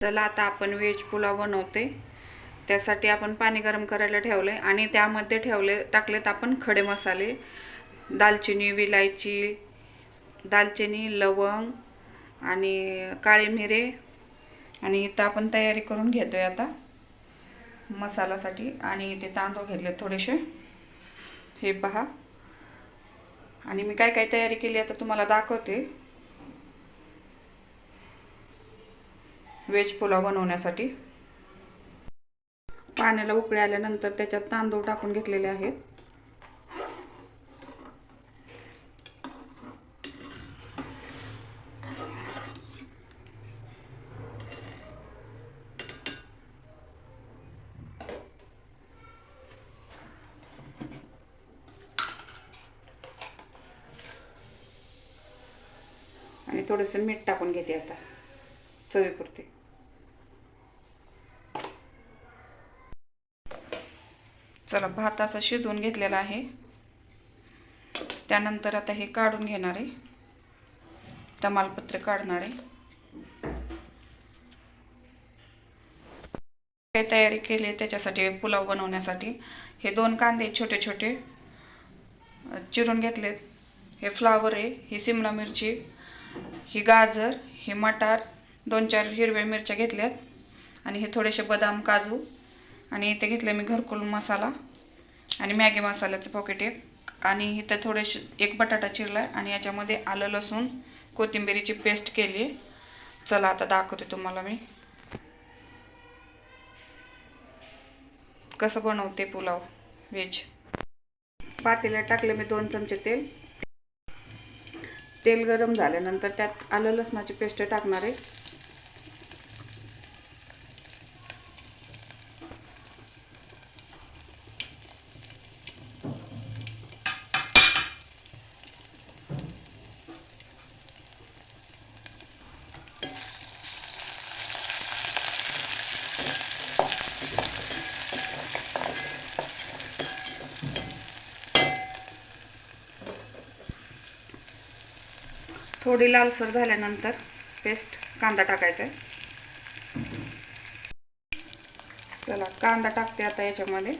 चला आता आपण व्हेज पुलाव बनवते. त्यासाठी आपण पाणी गरम करायला ठेवलं आहे आणि त्यामध्ये ठेवले टाकलेत आपण खडे मसाले. दालचिनी विलायची दालचिनी लवंग आणि काळे मिरे. आणि इथं आपण तयारी करून घेतो आहे आता मसाल्यासाठी. आणि इथे तांदूळ घेतले थोडेसे. हे पहा. आणि मी काय काय तयारी केली आता तुम्हाला दाखवते. व्हेज पुलाव बनवण्यासाठी. पाण्याला उकळी आल्यानंतर त्याच्यात तांदूळ टाकून घेतलेले आहेत. आणि थोडंसं मीठ टाकून घेते आता चवीपुरते. चला भात असा शिजवून घेतलेला आहे. त्यानंतर आता हे काढून घेणार आहे. तमालपत्र काढणार आहे. काही तयारी केली आहे त्याच्यासाठी पुलाव बनवण्यासाठी. हे दोन कांदे छोटे छोटे चिरून घेतलेत हे फ्लावर आहे ही सिमला मिरची ही गाजर हे मटार दोन चार हिरव्या मिरच्या घेतल्यात. आणि हे थोडेसे बदाम काजू आणि इथे घेतलं मी घरकुल मसाला आणि मॅगी मसाल्याचं पॉकेट एक. आणि इथं थोडेसे एक बटाटा चिरला आहे आणि याच्यामध्ये आलं लसूण कोथिंबिरीची पेस्ट केली. आहे चला आता दाखवते तुम्हाला मी. कसं बनवते पुलाव व्हेज पातेल्यात टाकले मी दोन चमचे तेल. तेल गरम झाल्यानंतर त्यात आलं लसणाची पेस्ट टाकणार आहे. थोडी लालसर झाल्यानंतर पेस्ट कांदा टाकायचा आहे. चला कांदा टाकते आता याच्यामध्ये.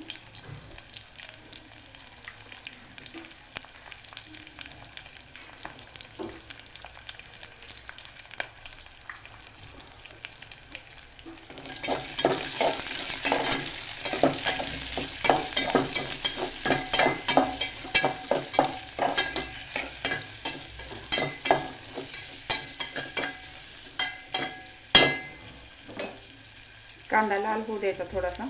कांदा लाल होऊ द्यायचा थोडासा.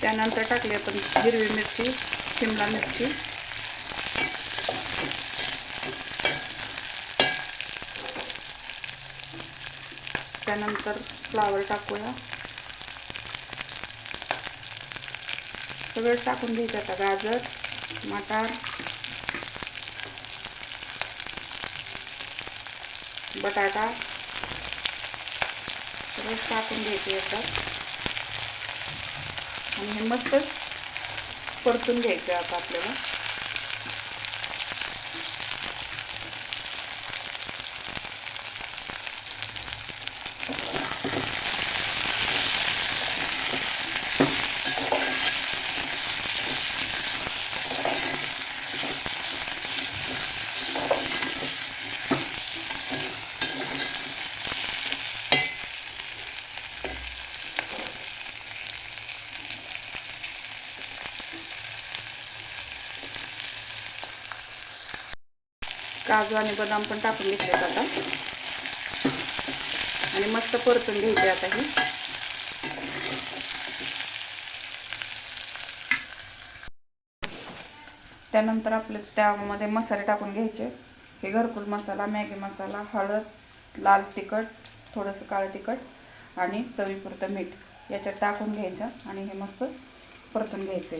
त्यानंतर टाकली आपण हिरवी मिरची शिमला मिरची. त्यानंतर फ्लावर टाकूया. सगळं टाकून घ्यायचं आता गाजर मटार बटाटा. सगळं टाकून घ्यायचे याच्यात. आणि हे मस्त परतून घ्यायचं आता आपल्याला. काजू आणि बदाम पण टाकून घेतलेत आता. आणि मस्त परतून घ्यायचे आता ही. त्यानंतर आपले त्यामध्ये मसाले टाकून घ्यायचे. हे घरकुल मसाला मॅगी मसाला हळद लाल तिखट थोडंसं काळं तिखट आणि चवीपुरतं मीठ याच्यात टाकून घ्यायचं आणि हे मस्त परतून घ्यायचं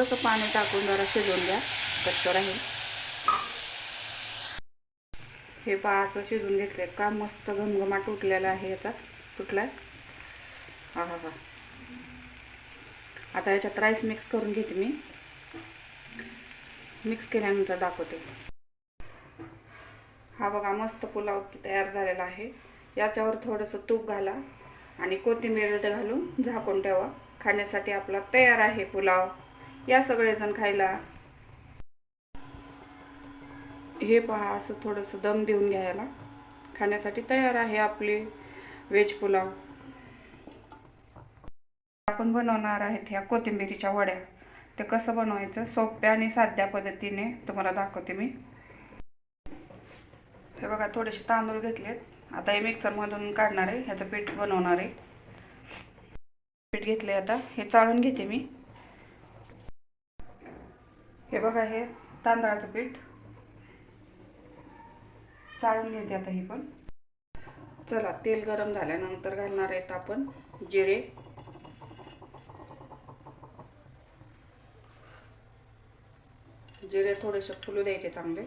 थोडंसं पाणी टाकून जरा शिजवून द्या कच्चर आहे हे. पहा असं शिजून घेतले का मस्त घमघमाट उठलेला आहे याचा. सुटला हा हा हा. आता याच्यात राईस मिक्स करून घेते मी. मिक्स केल्यानंतर दाखवते. हा बघा मस्त पुलाव तयार झालेला आहे. याच्यावर थोडंसं तूप घाला आणि कोथिंबीर घालून झाकून ठेवा. खाण्यासाठी आपला तयार आहे पुलाव. या सगळेजण खायला. हे पहा असं थोडंसं दम देऊन घ्यायला. खाण्यासाठी तयार आहे आपले व्हेज पुलाव. आपण बनवणार आहेत ह्या कोथिंबिरीच्या वड्या. ते कसं बनवायचं? सोप्या आणि साध्या पद्धतीने तुम्हाला दाखवते मी. हे बघा थोडेसे तांदूळ घेतलेत. आता हे मिक्सरमधून काढणार आहे. ह्याचं पीठ बनवणार आहे. पीठ घेतले आता. हे चाळून घेते मी. हे बघा हे तांदळाचं पीठ. चाळून घेते आता ही पण. चला तेल गरम झाल्यानंतर घालणार आहेत आपण जिरे. जिरे थोडेसे फुलू द्यायचे चांगले.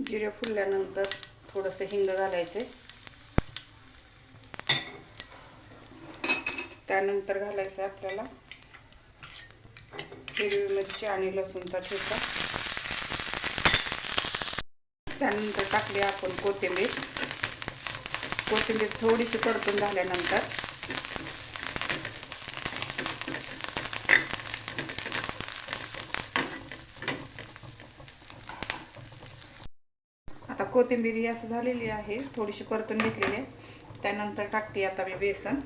जिरे फुलल्यानंतर थोडंसं हिंग घालायचे. त्यानंतर घालायचं आपल्याला हिरवी मिरची आणि लसूणचा ठेचा. त्यानंतर टाकली आपण कोथिंबीर. कोथिंबीर थोडीशी परतून झाल्यानंतर आता कोथिंबीर असं झालेली आहे थोडीशी परतून घेतलेली आहे. त्यानंतर टाकते आता मी बेसन.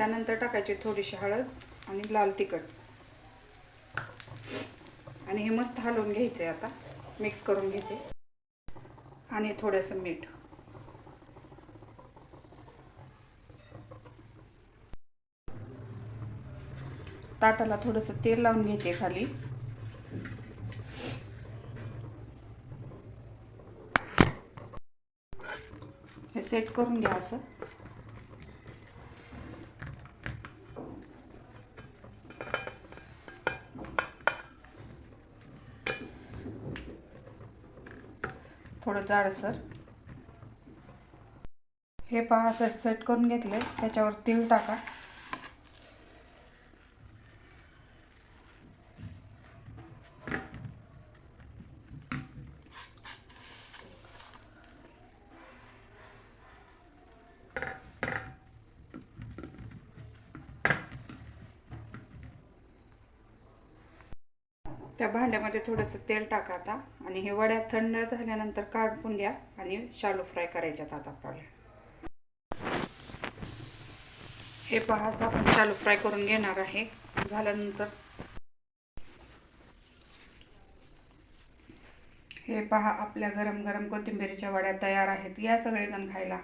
त्यानंतर टाकायची थोडीशी हळद आणि लाल तिखट. आणि हे मस्त हलवून घ्यायचं आहे आता. मिक्स करून घेते. आणि थोडंसं मीठ. ताटाला थोडंसं तेल लावून घेते खाली. हे सेट करून घ्या असं. थोडं जाडसर हे पहा असं सेट करून घेतले त्याच्यावर तीळ टाका. त्या भांड्यामध्ये थोडंसं तेल टाका आता. आणि हे वड्या थंड झाल्यानंतर काढून द्या आणि शालू फ्राय करायच्यात आता आपल्याला. हे पहा आता आपण शालू फ्राय करून घेणार आहे. झाल्यानंतर हे पहा आपल्या गरम गरम कोथिंबीरीच्या वड्या तयार आहेत. या सगळेजण खायला.